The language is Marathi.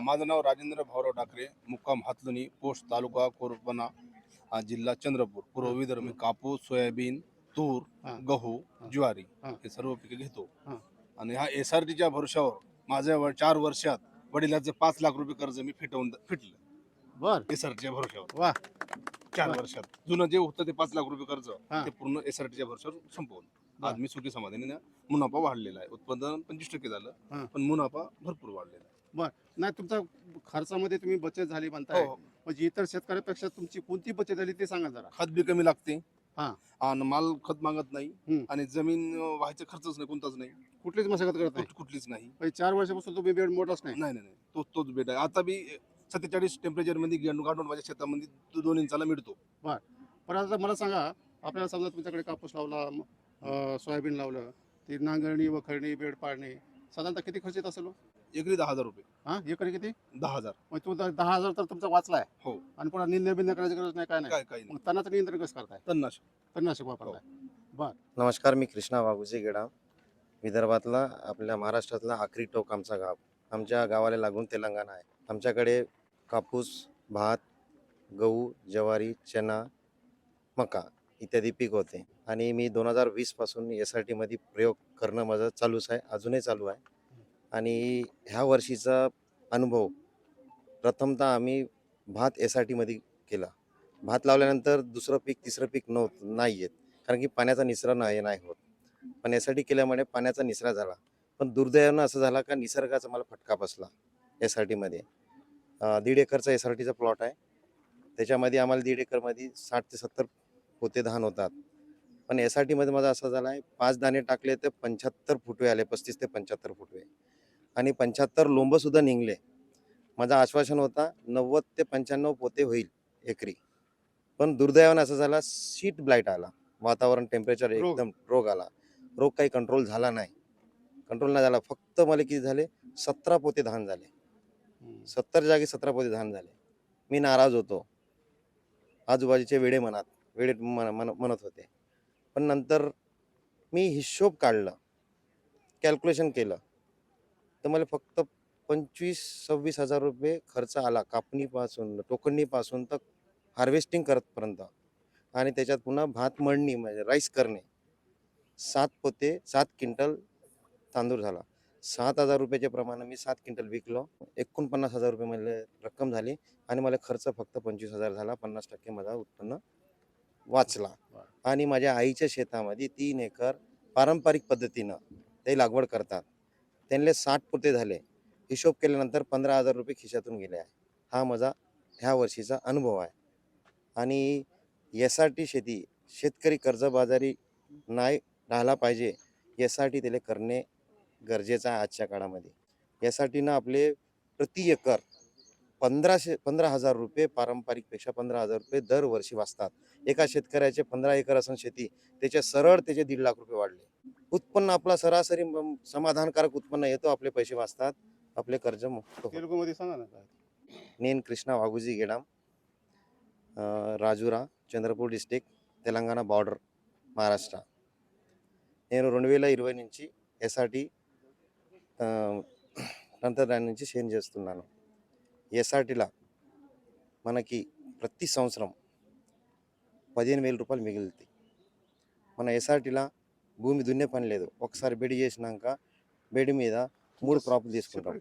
माझं नाव राजेंद्र भाऊराव ठाकरे मुक्काम हातलुनी पोस्ट तालुका कोरपणा अ, जिल्हा चंद्रपूर पूर्व विदर्भ मी कापूस सोयाबीन तूर हा. गहू ज्वारी हा. हे सर्व पिके घेतो हा. आणि ह्या एस आर टीच्या भरोशावर माझ्या चार वर्षात वडिलाचं पाच लाख रुपये कर्ज मी फिटवून फिटलं बर एस आर टीच्या भरोशावर वा चार. वर्षात जुनं जे होतं ते पाच लाख रुपये कर्ज हा. ते पूर्ण एस आर टीच्या भरोशावर संपवलं. आज मी सुखी समाधानी मुनाफा वाढलेला आहे उत्पादन पंचवीस टक्के हा. झालं पण मुनाफा भरपूर वाढलेला आहे नाही तुमचा खर्चामध्ये तुम्ही बचत झाली म्हणताय. हो म्हणजे इतर शेतकऱ्यापेक्षा तुमची कोणती बचत झाली ते सांगा जरा. खत बी कमी लागते. हा. आणि माल खत मागत नाही. आणि जमीन अं, व्हायचा खर्चच नाही कोणताच नाही. कुठलीच मशागत करत नाही. कुठ- कुठलीच नाही. म्हणजे चार वर्षापासून तुम्ही बेड मोठाच नाही. नाही नाही नाही. तोच तोच बेट आहे. आता बी सत्तेचाळीस टेम्परेचरमध्ये गेंडू काढून माझ्या शेतामध्ये दो- दोन इंचाला मिळतो. पण आता मला सांगा आपल्याला समजा तुमच्याकडे कापूस लावला अं, सोयाबीन लावलं ती नांगरणी वखरणी बेड पाडणे साधारणतः किती खर्च येत असेल हो? एकरी दहा हजार रुपये. हा? एकरी किती? दहा हजार. मग तू द- दहा हजार तर तुमचा वाचलाय. हो. आणि पुन्हा निंद बिंद करायची गरज नाही काय नाही. काय काही नाही. मग तणाचं नियंत्रण कसं करताय? तन्नाश तणनाशक वापरताय. नमस्कार मी कृष्णा वाघुजे गेडाम विदर्भातला आपल्या महाराष्ट्रातला आखरी टोक आमचा गाव. आमच्या गावाला लागून तेलंगणा आहे. आमच्याकडे कापूस भात गहू ज्वारी चना मका इत्यादी पीक होते. आणि मी दोन हजार वीसपासून एस आर टीमध्ये प्रयोग करणं माझं चालूच आहे अजूनही चालू आहे. आणि ह्या वर्षीचा अनुभव प्रथमतः आम्ही भात एस आर टीमध्ये केला. भात लावल्यानंतर दुसरं पीक तिसरं पीक नव्हतं नाही येत कारण की पाण्याचा निसरा नाही नाही होत. पण एस आर टी केल्यामुळे पाण्याचा निसरा झाला. पण दुर्दैवानं असं झाला का निसर्गाचा मला फटका बसला एस आर टीमध्ये दीड एकरचा एस आर टीचा प्लॉट आहे. त्याच्यामध्ये आम्हाला दीड एकरमध्ये साठ ते सत्तर पोते धान होतात. पण एस आर टीमध्ये माझा असा झाला आहे पाच दाणे टाकले तर पंच्याहत्तर फुटवे आले पस्तीस ते पंच्याहत्तर फुटवे. आणि पंच्याहत्तर लोंबसुद्धा निघले. माझं आश्वासन होता नव्वद ते पंच्याण्णव पोते होईल एकरी. पण दुर्दैवानं असं झाला सीट ब्लाईट आला. वातावरण टेम्परेचर. एकदम रोग आला. रोग काही कंट्रोल झाला नाही. कंट्रोल नाही झाला. फक्त मला किती झाले? सतरा पोते धान झाले. सत्तर जागी सतरा पोते धान झाले. मी नाराज होतो. आजूबाजूचे वेडे म्हणत वेडे मन- म्हणत होते. पण नंतर मी हिशोब काढला. कॅल्क्युलेशन केलं. तर मला फक्त पंचवीस सव्वीस हजार रुपये खर्च आला कापणीपासून टोकणीपासून तर हार्वेस्टिंग करतपर्यंत. आणि त्याच्यात पुन्हा भात मळणी म्हणजे राईस करणे. सात पोते सात क्विंटल तांदूळ झाला. सात हजार रुपयाच्या प्रमाणे मी सात क्विंटल विकलो. एकोणपन्नास हजार रुपये मला रक्कम झाली आणि मला खर्च फक्त पंचवीस हजार झाला. पन्नास टक्के माझा उत्पन्न वाचला. आणि माझ्या आईच्या शेतामध्ये तीन एकर पारंपरिक पद्धतीनं ते लागवड करतात. त्यांना साठ पुरते झाले. हिशोब केल्यानंतर पंधरा हजार रुपये खिशातून गेले आहे. हा माझा ह्या वर्षीचा अनुभव आहे. आणि एस आर टी शेती शेतकरी कर्जबाजारी नाही राहिला पाहिजे एस आर टी त्याला करणे गरजेचं आहे आजच्या काळामध्ये. एस आर टीनं आपले प्रति एकर पंधराशे पंधरा हजार रुपये पारंपरिकपेक्षा पंधरा हजार रुपये दरवर्षी वाचतात. एका शेतकऱ्याचे पंधरा एकर असून शेती त्याचे सरळ त्याचे दीड लाख रुपये वाढले. उत्पन्न आपला सरासरी म- समाधानकारक उत्पन्न येतो आपले पैसे वाचतात आपले कर्ज मुक्त होतात. तेलुगूमध्ये सांगा ना काय నేను కృష్ణ వాగుజీ గేడాం రాజురా చంద్రపూర్ డిస్టిక్ తెలంగాణ బార్డర్ మహారాష్ట్ర నేను రెండు వేల ఇరవై నుంచి ఎస్ఆర్టీ తంత్రదాని నుంచి షేర్ చేస్తున్నాను ఎస్ఆర్టీలా మనకి ప్రతి సంవత్సరం పదిహేను వేల రూపాయలు మిగులుతాయి మన ఎస్ఆర్టీలా భూమి దున్నే పని లేదు. ఒకసారి బెడి చేసినాక బెడి మీద మూడు క్రాప్లు తీసుకుంటాం.